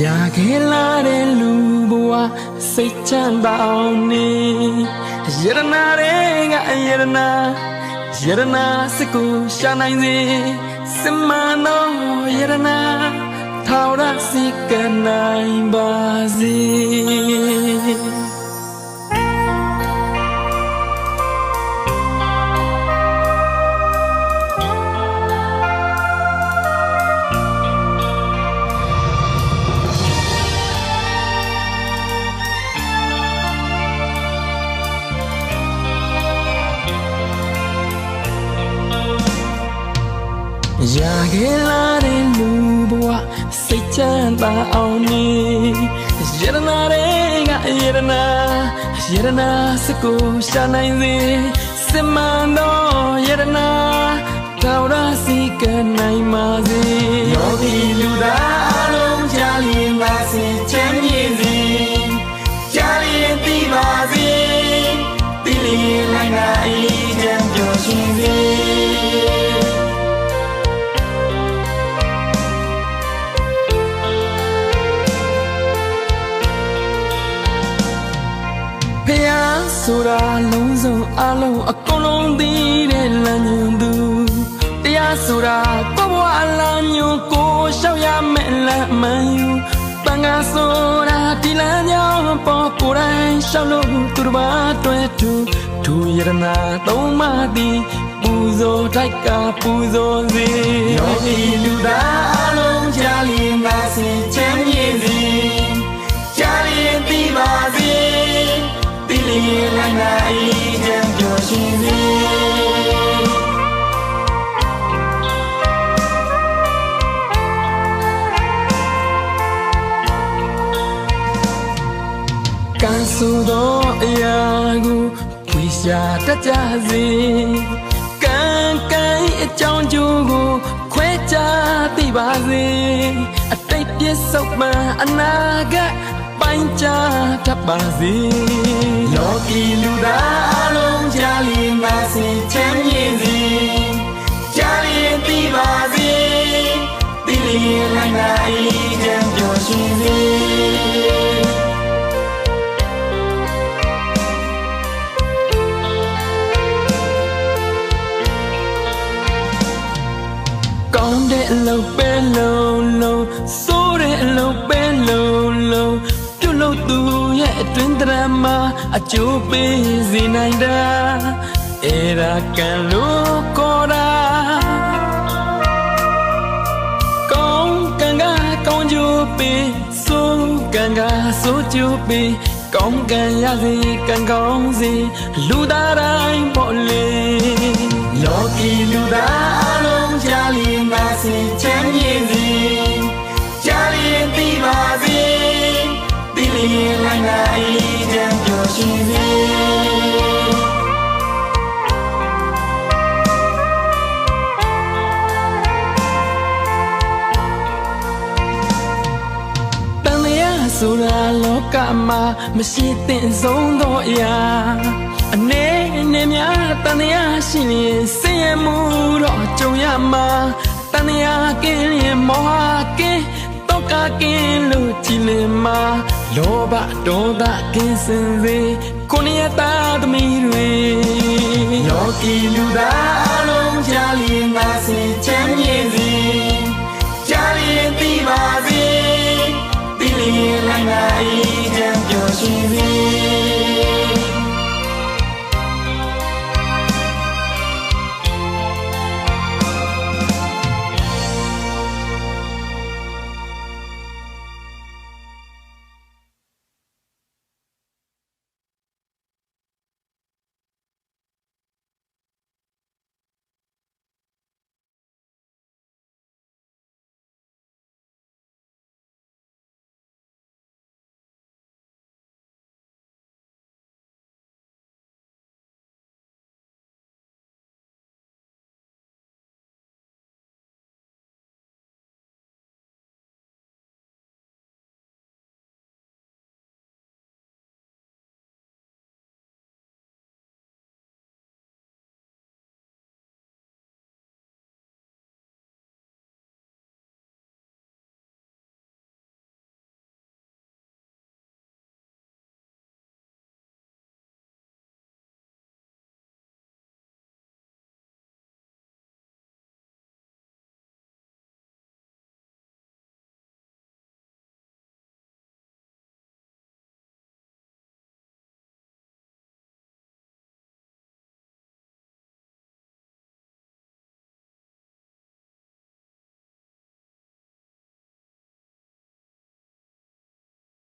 ရာခဲလာတဲ့လူဘဝစိတ်ချမ်းသာအောင်နေယရနာတွေကယရနာယရနာစကူရှာနိုင်စေစမနောယရနာထောရစိကနိုင်ပါစေ ရာခဲလာတဲ့လူဘဝစိတ်ချမ်းသာအောင်နေယရနာတွေကယရနာယရနာစကိုရှာနိုင်စေစမန်တော်ယရနာတော်ရစီကနိုင်ပါစေယောဂီ လမ်းမှန်ယူတန်ခါဆိုတာဒီလမ်းကြောင်းပေါ်ကိုယ်တိုင်ရှောက်လို့သူတစ်ပါးတွေ့သူသူယရနာသုံးပါးသည်ပူဇော်ထိုက်ကပူဇော်စေယောဂီလူသားအလုံးကြားလျင်ပါစေချ ဆိုသောအရာကိုဝိရှာတတ်ကြစေကံကံအကြောင်းကျိုးကိုခွဲခြားသိပါစေအတိတ်ပြစ္ဆုတ်မှအနာဂတ်ပိုင်းခြားတတ်ပါစေလောကီလူသား ကောင်းတဲ့အလုပ်ပဲလုံးလုံးစိုးတဲ့အလုပ်ပဲလုံးလုံးပြုတ်လို့သူရဲ့အတွင်းတရမှာအကျိုးပေးစေနိုင်တာအဲ့ဒါကံလို့ခေါ်တာကောင်းကံကကောင်းကျိုးပေးစိုးကံ မှာမရှိသင့်ဆုံးသောအရာအနေနဲ့များတန်လျာရှိရင်ဆင်းရဲမှုတော့ကြုံရမှာတန်လျာကင်းရင်မောဟကင်းတော့ကကင်းလို့ကြည်လင်မှာလောဘဒေါသကင်းစင်စေကိုယ်ရတာသမီးတွေလောကီလူသားအလုံးကြားလျင်ပါစေချမ်းမြေစေကြားလျင်သိပါစေ